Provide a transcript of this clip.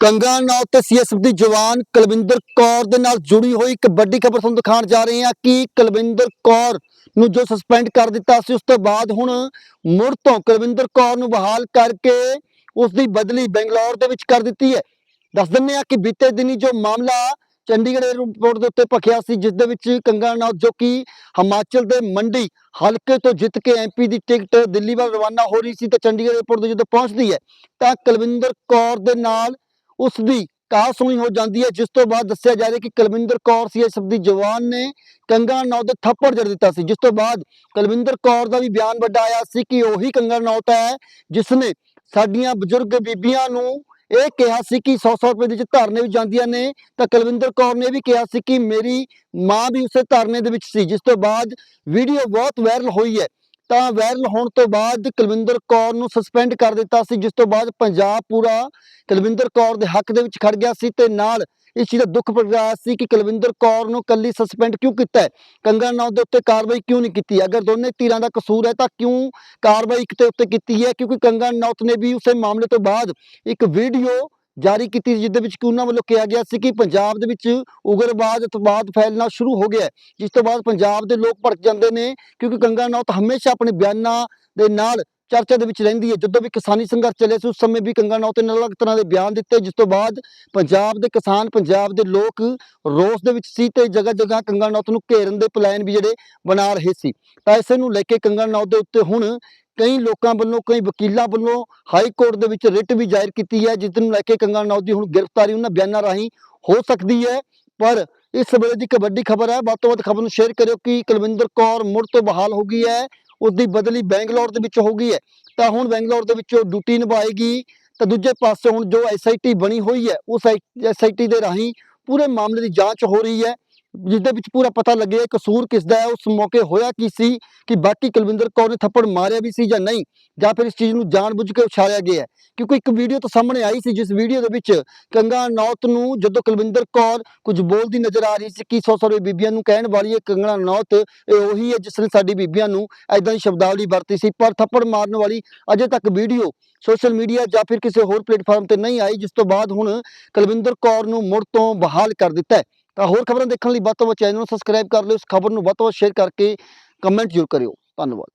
ਕੰਗਾ ਨਾਲ ਤੇ ਸੀਐਸਐਫ ਦੀ ਜਵਾਨ ਕੁਲਵਿੰਦਰ ਕੌਰ ਦੇ ਨਾਲ ਜੁੜੀ ਹੋਈ ਇੱਕ ਵੱਡੀ ਖਬਰ ਤੁਹਾਨੂੰ ਦਿਖਾਉਣ ਜਾ ਰਹੇ ਹਾਂ ਕਿ ਕੁਲਵਿੰਦਰ ਕੌਰ ਨੂੰ ਜੋ ਸਸਪੈਂਡ ਕਰ ਦਿੱਤਾ ਸੀ, ਉਸ ਤੋਂ ਬਾਅਦ ਹੁਣ ਮੁੜ ਤੋਂ ਕੁਲਵਿੰਦਰ ਕੌਰ ਨੂੰ ਬਹਾਲ ਕਰਕੇ ਉਸ ਦੀ ਬਦਲੀ ਬੰਗਲੌਰ ਦੇ ਵਿੱਚ ਕਰ ਦਿੱਤੀ ਹੈ। ਦੱਸ ਦਿੰਦੇ ਹਾਂ ਕਿ ਬੀਤੇ ਦਿਨੀ ਜੋ ਮਾਮਲਾ ਚੰਡੀਗੜ੍ਹ ਏਅਰਪੋਰਟ ਦੇ ਉੱਤੇ ਭਖਿਆ ਸੀ, ਜਿਸ ਦੇ ਵਿੱਚ ਕੰਗਨਾ ਨਾਲ ਜੋ ਕਿ ਹਿਮਾਚਲ ਦੇ ਮੰਡੀ ਹਲਕੇ ਤੋਂ ਜਿੱਤ ਕੇ ਐਮਪੀ ਦੀ ਟਿਕਟ ਦਿੱਲੀ ਵੱਲ ਰਵਾਨਾ ਹੋ ਰਹੀ ਸੀ, ਤੇ ਚੰਡੀਗੜ੍ਹ ਏਅਰਪੋਰਟ ਤੇ ਜਦੋਂ ਪਹੁੰਚਦੀ ਹੈ, ਤਾਂ ਕੁਲਵਿੰਦਰ ਕੌਰ ਦੇ ਨਾਲ ਉਸ ਦੀ ਕਾਰ ਸੁਣੀ ਹੋ ਜਾਂਦੀ ਹੈ, ਜਿਸ ਤੋਂ ਬਾਅਦ ਦੱਸਿਆ ਜਾ ਰਿਹਾ ਕਿ ਕੁਲਵਿੰਦਰ ਕੌਰ ਸੀਐਸਐਫ ਦੀ ਜਵਾਨ ਨੇ ਕੰਗਾ ਨੌ ਦੇ ਥੱਪੜ ਜੜ ਦਿੱਤਾ ਸੀ, ਜਿਸ ਤੋਂ ਬਾਅਦ ਕੁਲਵਿੰਦਰ ਕੌਰ ਦਾ ਵੀ ਬਿਆਨ ਵੱਡਾ ਆਇਆ ਸੀ ਕਿ ਉਹੀ ਕੰਗਾ ਨੌਤ ਹੈ ਜਿਸ ਨੇ ਸਾਡੀਆਂ ਬਜ਼ੁਰਗ ਬੀਬੀਆਂ ਨੂੰ ਇਹ ਕਿਹਾ ਸੀ ਕਿ 100-100 ਰੁਪਏ ਦੇ ਵਿੱਚ ਧਰਨੇ ਵੀ ਜਾਂਦੀਆਂ ਨੇ, ਤਾਂ ਕੁਲਵਿੰਦਰ ਕੌਰ ਨੇ ਵੀ ਕਿਹਾ ਸੀ ਕਿ ਮੇਰੀ ਮਾਂ ਵੀ ਉਸੇ ਧਰਨੇ ਦੇ ਵਿੱਚ ਸੀ, ਜਿਸ ਤੋਂ ਬਾਅਦ ਵੀਡੀਓ ਬਹੁਤ ਵਾਇਰਲ ਹੋਈ ਹੈ। ਤਾਂ ਵਾਇਰਲ ਹੋਣ ਤੋਂ ਬਾਅਦ ਕੁਲਵਿੰਦਰ ਕੌਰ ਨੂੰ ਸਸਪੈਂਡ ਕਰ ਦਿੱਤਾ ਸੀ, ਜਿਸ ਤੋਂ ਬਾਅਦ ਪੰਜਾਬ ਪੂਰਾ ਕੁਲਵਿੰਦਰ ਕੌਰ ਦੇ ਹੱਕ ਦੇ ਵਿੱਚ ਖੜ ਗਿਆ ਸੀ ਤੇ ਨਾਲ ਇਸ ਚੀਜ਼ ਦਾ ਦੁੱਖ ਪ੍ਰਗਟਾਇਆ ਸੀ ਕਿ ਕੁਲਵਿੰਦਰ ਕੌਰ ਨੂੰ ਕੱਲੀ ਸਸਪੈਂਡ ਕਿਉਂ ਕੀਤਾ ਹੈ? ਕੰਗਨ ਨਾਮ ਦੇ ਉੱਤੇ ਕਾਰਵਾਈ ਕਿਉਂ ਨਹੀਂ ਕੀਤੀ? ਅਗਰ ਦੋਨੇ ਧਿਰਾਂ ਦਾ ਕਸੂਰ ਹੈ ਤਾਂ ਕਿਉਂ ਕਾਰਵਾਈ ਇੱਕ ਉੱਤੇ ਕੀਤੀ ਹੈ? ਕਿਉਂਕਿ ਕੰਗਨ ਨੌਤ ਨੇ ਵੀ ਉਸੇ ਮਾਮਲੇ ਤੋਂ ਬਾਅਦ ਇੱਕ ਵੀਡੀਓ ਜਾਰੀ ਕੀਤੀ ਜਿਸ ਦੇ ਵਿੱਚ ਕਿ ਉਹਨਾਂ ਵੱਲੋਂ ਕਿਹਾ ਗਿਆ ਸੀ ਕਿ ਪੰਜਾਬ ਦੇ ਵਿੱਚ ਉਗਰਵਾਦ ਅਤਵਾਦ ਫੈਲਣਾ ਸ਼ੁਰੂ ਹੋ ਗਿਆ ਜਿਸ ਤੋਂ ਬਾਅਦ ਪੰਜਾਬ ਦੇ ਲੋਕ ਭੜਕ ਜਾਂਦੇ ਨੇ ਕਿਉਂਕਿ ਕੰਗਨਾ ਨੌਤ ਹਮੇਸ਼ਾ ਆਪਣੇ ਬਿਆਨਾਂ ਦੇ ਨਾਲ ਚਰਚਾ ਦੇ ਵਿੱਚ ਰਹਿੰਦੀ ਹੈ। ਜਦੋਂ ਵੀ ਕਿਸਾਨੀ ਸੰਘਰਸ਼ ਚੱਲੇ ਸੀ, ਉਸ ਸਮੇਂ ਵੀ ਕੰਗਾ ਨੌਤ ਨੇ ਅਲੱਗ ਤਰ੍ਹਾਂ ਦੇ ਬਿਆਨ ਦਿੱਤੇ, ਜਿਸ ਤੋਂ ਬਾਅਦ ਪੰਜਾਬ ਦੇ ਕਿਸਾਨ, ਪੰਜਾਬ ਦੇ ਲੋਕ ਰੋਸ ਦੇ ਵਿੱਚ ਸੀ ਤੇ ਜਗ੍ਹਾ ਜਗ੍ਹਾ ਕੰਗਨਾ ਨੌਤ ਨੂੰ ਘੇਰਨ ਦੇ ਪਲਾਨ ਵੀ ਜਿਹੜੇ ਬਣਾ ਰਹੇ ਸੀ। ਤਾਂ ਇਸੇ ਨੂੰ ਲੈ ਕੇ ਕੰਗਨਾ ਨੌਤ ਦੇ ਉੱਤੇ ਹੁਣ ਕਈ ਲੋਕਾਂ ਵੱਲੋਂ, ਕਈ ਵਕੀਲਾਂ ਵੱਲੋਂ ਹਾਈ ਕੋਰਟ ਦੇ ਵਿੱਚ ਰਿਟ ਵੀ ਜ਼ਾਹਿਰ ਕੀਤੀ ਹੈ, ਜਿਸ ਨੂੰ ਲੈ ਕੇ ਕੰਗਨਾ ਨੌਤ ਦੀ ਹੁਣ ਗ੍ਰਿਫਤਾਰੀ, ਉਹਨਾਂ ਬਿਆਨਾਂ ਰਾਹੀਂ ਹੋ ਸਕਦੀ ਹੈ। ਪਰ ਇਸ ਵੇਲੇ ਦੀ ਇੱਕ ਵੱਡੀ ਖਬਰ ਹੈ, ਵੱਧ ਤੋਂ ਵੱਧ ਖਬਰ ਨੂੰ ਸ਼ੇਅਰ ਕਰਿਓ ਕਿ ਕੁਲਵਿੰਦਰ ਕੌਰ ਮੁੜ ਤੋਂ ਬਹਾਲ ਹੋ ਗਈ ਹੈ ਉਸ ਦੀ ਬਦਲੀ ਬੈਂਗਲੌਰ ਦੇ ਵਿੱਚ ਹੋ ਗਈ ਹੈ। ਤਾਂ ਹੁਣ ਬੈਂਗਲੌਰ ਦੇ ਵਿੱਚ ਉਹ ਡਿਊਟੀ ਨਿਭਾਏਗੀ, ਤਾਂ ਦੂਜੇ ਪਾਸੇ ਹੁਣ ਜੋ ਐਸਆਈਟੀ ਬਣੀ ਹੋਈ ਹੈ, ਉਸ ਐਸਆਈਟੀ ਦੇ ਰਾਹੀਂ ਪੂਰੇ ਮਾਮਲੇ ਦੀ ਜਾਂਚ ਹੋ ਰਹੀ ਹੈ। ਜਿਸ ਦੇ ਵਿੱਚ ਪੂਰਾ ਪਤਾ ਲੱਗਿਆ ਕਸੂਰ ਕਿਸ ਦਾ ਹੈ, ਉਸ ਮੌਕੇ ਹੋਇਆ ਕੀ ਸੀ, ਕਿ ਬਾਕੀ ਕੁਲਵਿੰਦਰ ਕੌਰ ਨੇ ਥੱਪੜ ਮਾਰਿਆ ਵੀ ਸੀ ਜਾਂ ਨਹੀਂ, ਜਾਂ ਫਿਰ ਇਸ ਚੀਜ਼ ਨੂੰ ਜਾਣਬੁੱਝ ਕੇ ਉਛਾਲਿਆ ਗਿਆ ਕਿਉਂਕਿ ਇੱਕ ਵੀਡੀਓ ਤਾਂ ਸਾਹਮਣੇ ਆਈ ਸੀ, ਜਿਸ ਵੀਡੀਓ ਦੇ ਵਿੱਚ ਕੰਗਾ ਨੌਤ ਨੂੰ ਜਦੋਂ ਕੁਲਵਿੰਦਰ ਕੌਰ ਕੁਝ ਬੋਲਦੀ ਨਜ਼ਰ ਆ ਰਹੀ ਸੀ ਕਿ ਸੌ ਸੌ ਬੀਬੀਆਂ ਨੂੰ ਕਹਿਣ ਵਾਲੀ ਹੈ ਕੰਗਣਾ ਨੌਤ, ਇਹ ਉਹੀ ਹੈ ਜਿਸ ਨੇ ਸਾਡੀ ਬੀਬੀਆਂ ਨੂੰ ਐਦਾਂ ਦੀ ਸ਼ਬਦਾਵਲੀ ਵਰਤੀ ਸੀ, ਪਰ ਥੱਪੜ ਮਾਰਨ ਵਾਲੀ ਅਜੇ ਤੱਕ ਵੀਡੀਓ ਸੋਸ਼ਲ ਮੀਡੀਆ ਜਾਂ ਫਿਰ ਕਿਸੇ ਹੋਰ ਪਲੇਟਫਾਰਮ ਤੇ ਨਹੀਂ ਆਈ, ਜਿਸ ਤੋਂ ਬਾਅਦ ਹੁਣ ਕੁਲਵਿੰਦਰ ਕੌਰ ਨੂੰ ਮੁੜ ਤੋਂ ਬਹਾਲ ਕਰ ਦਿੱਤਾ ਹੈ। ਹੋਰ ਖਬਰਾਂ ਦੇਖਣ ਲਈ ਵੱਧ ਤੋਂ ਵੱਧ ਚੈਨਲ ਨੂੰ ਸਬਸਕ੍ਰਾਈਬ ਕਰ ਲਿਓ। ਇਸ ਖਬਰ ਨੂੰ ਵੱਧ ਤੋਂ ਵੱਧ ਸ਼ੇਅਰ ਕਰਕੇ ਕਮੈਂਟ ਜ਼ਰੂਰ ਕਰਿਓ। ਧੰਨਵਾਦ।